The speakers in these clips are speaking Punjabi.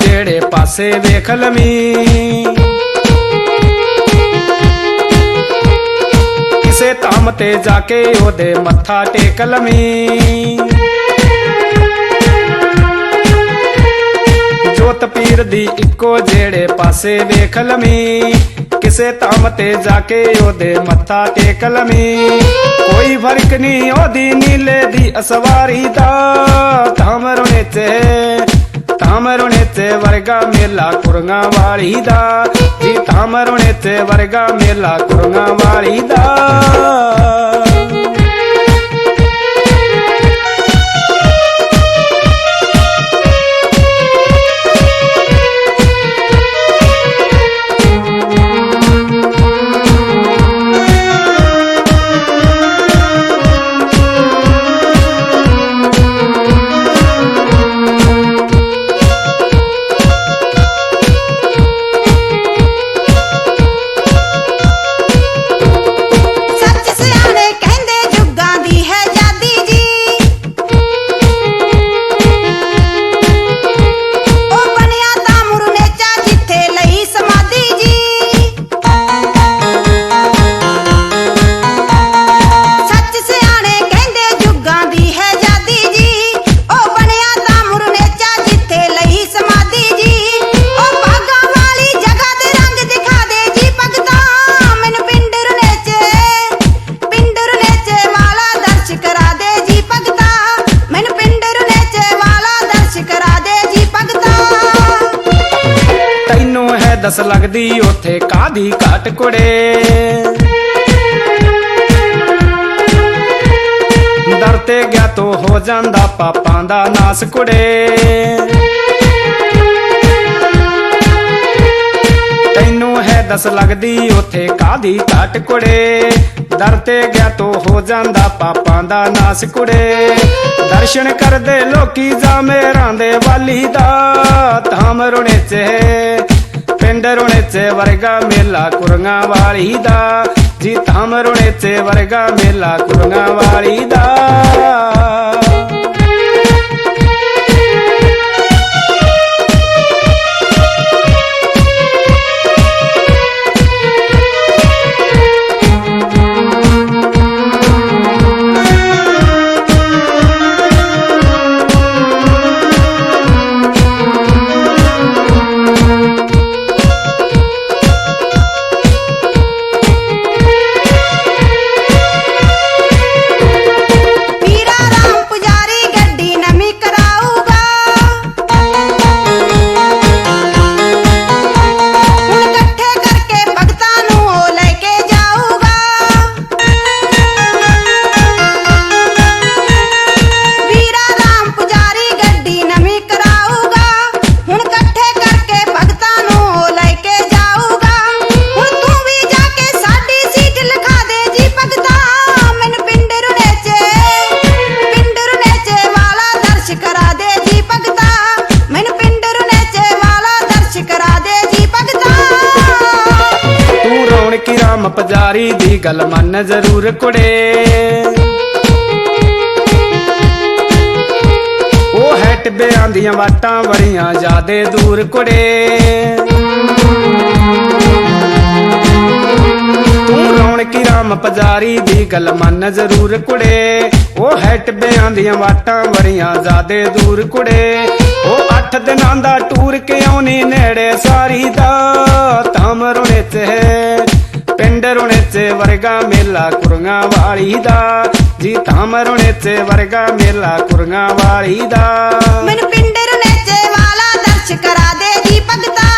ਜਿਹੜੇ ਪਾਸੇ ਵੇਖ ਲਵੀਂ। ਕਿਸੇ ਧਾਮ ਤੇ ਜਾ ਕੇ ਉਹਦੇ ਮੱਥਾ ਟੇਕ ਲਵੀਂ। ਜੋਤ ਪੀਰ ਦੀ ਇੱਕੋ ਜਿਹੜੇ ਪਾਸੇ ਵੇਖ ਲਵੀਂ। ਕਿਸੇ ਧਾਮ ਤੇ ਜਾ ਕੇ ਉਹਦੇ ਮੱਥਾ ਟੇਕ ਲਵੀਂ। ਕੋਈ ਫ਼ਰਕ ਨਹੀਂ ਉਹਦੀ ਨੀਲੇ ਦੀ ਅਸਵਾਰੀ ਦਾ, ਧਾਮ ਰੁਣੇ ਤੇ ਧਾਮ ਤੇ ਵਰਗਾ ਮੇਲਾ ਕੁਰੰਗਾ ਵਾਲੀ ਦਾ ਜੀ ਧਾਮ ਤੇ ਵਰਗਾ ਮੇਲਾ ਕੁਰੰਗਾ ਵਾਲੀ ਦਾ ਦਸ ਲੱਗਦੀ ਉਥੇ ਕਾਦੀ ਘਾਟ ਕੁੜੇ? ਦਰ ਤੇ ਗਿਆ ਤੋ ਹੋ ਜਾਂਦਾ ਪਾਪਾਂ ਦਾ ਨਾਸ ਕੁੜੇ। ਤੈਨੂੰ ਹੈ ਦਸ ਲੱਗਦੀ ਉਥੇ ਕਾਦੀ ਘਾਟ ਕੁੜੇ? ਦਰ ਤੇ ਗਿਆ ਤੋ ਹੋ ਜਾਂਦਾ ਪਾਪਾਂ ਦਾ ਨਾਸ ਕੁੜੇ। ਦਰਸ਼ਨ ਕਰਦੇ ਲੋਕੀ ਜਾ ਮੇਰਾਂ ਦੇ ਵਾਲੀ ਦਾ, ਧਾਮ ਰੁਣੇ ਚ ਪਿੰਡ ਰੁਣੇ ਚ ਵਰਗਾ ਮੇਲਾ ਕੁਰੰਗਾ ਵਾਲੀ ਦਾ। ਜੀ ਧਾਮ ਰੁਣੇ ਚ ਵਰਗਾ ਮੇਲਾ ਰੌਣਕੀ ਰਾਮ ਦੀ ਗੱਲ ਮੰਨ ਜ਼ਰੂਰ ਕੁੜੇ। ਉਹ ਹੈ ਟਿੱਬਿਆਂ ਦੀਆਂ ਵਾਟਾਂ ਬੜੀਆਂ ਜ਼ਿਆਦੇ ਦੂਰ ਕੁੜੇ। ਤੂੰ ਰੌਣਕੀ ਰਾਮ ਪਜਾਰੀ ਦੀ ਗੱਲ ਮੰਨ ਜ਼ਰੂਰ ਕੁੜੇ। ਉਹ ਹੈ ਟਿੱਬਿਆਂ ਦੀਆਂ ਵਾਟਾਂ ਬੜੀਆਂ ਜ਼ਿਆਦੇ ਦੂਰ ਕੁੜੇ। ਉਹ ਅੱਠ ਦਿਨਾਂ ਦਾ ਟੂਰ ਕੇ ਆਉਣੀ ਨੇੜੇ ਸਾਰੀ ਦਾ? ਧਾਮ ਰੁਣੇ ਤੇ ਰੁਣੇ ਵਰਗਾ ਮੇਲਾ ਕੁਰੰਗਾ ਵਾਲੀ ਦਾ। ਜੀ ਰੁਣੇ ਤੇ ਵਰਗਾ ਮੇਲਾ ਕੁਰੰਗਾ ਵਾਲੀ ਦਾ। ਮੈਨੂੰ ਪਿੰਡ ਰੁਣੇਚੇ ਵਾਲਾ ਦਰਸ਼ ਕਰਾ ਦੇ ਜੀ ਭਗਤਾ।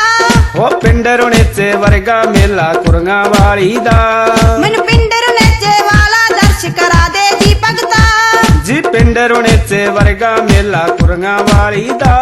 ਉਹ ਪਿੰਡ ਰੁਣੇ ਤੇ ਵਰਗਾ ਮੇਲਾ ਕੁਰੰਗਾ ਵਾਲੀ ਦਾ। ਮੈਨੂੰ ਪਿੰਡ ਰੁਣੇਚੇ ਵਾਲਾ ਦਰਸ਼ ਕਰਾ ਦੇ ਜੀ ਭਗਤਾ। ਪਿੰਡ ਰੁਣੇ ਤੇ ਵਰਗਾ ਮੇਲਾ ਕੁਰੰਗਾ ਵਾਲੀ ਦਾ।